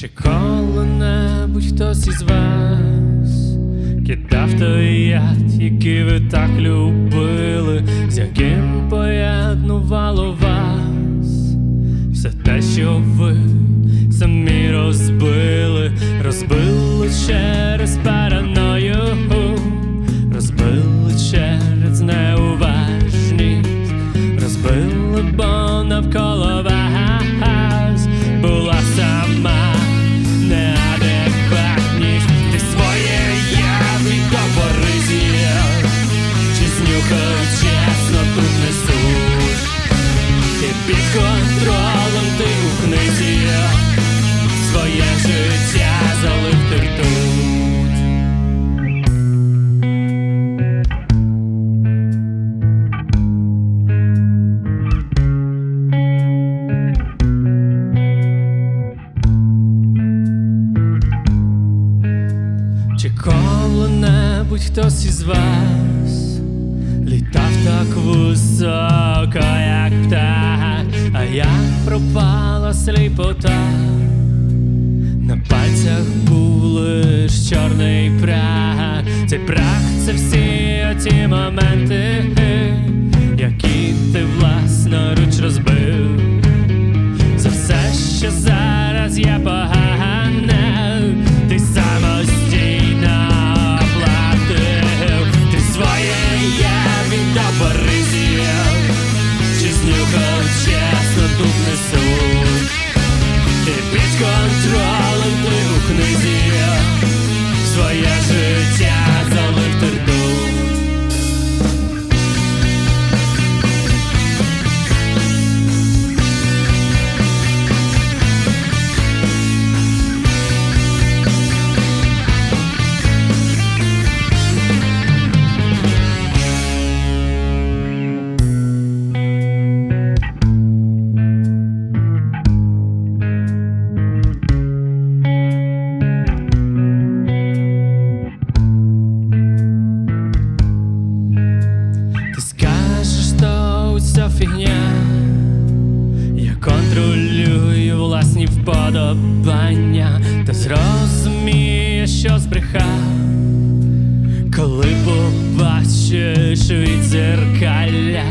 Чи коли-небудь хтось із вас? Кидав той яд, який ви так любили, з яким поєднувало вас, все те, що ви самі розбили, розбили через параною, коли-небудь хтось із вас літав так високо, як птах, а як пропала сліпота, на пальцях був лиш чорний прах, цей прах це всі оті моменти, control. Вподобання, та зрозумієш, що збрехав, коли побачиш від зеркалля,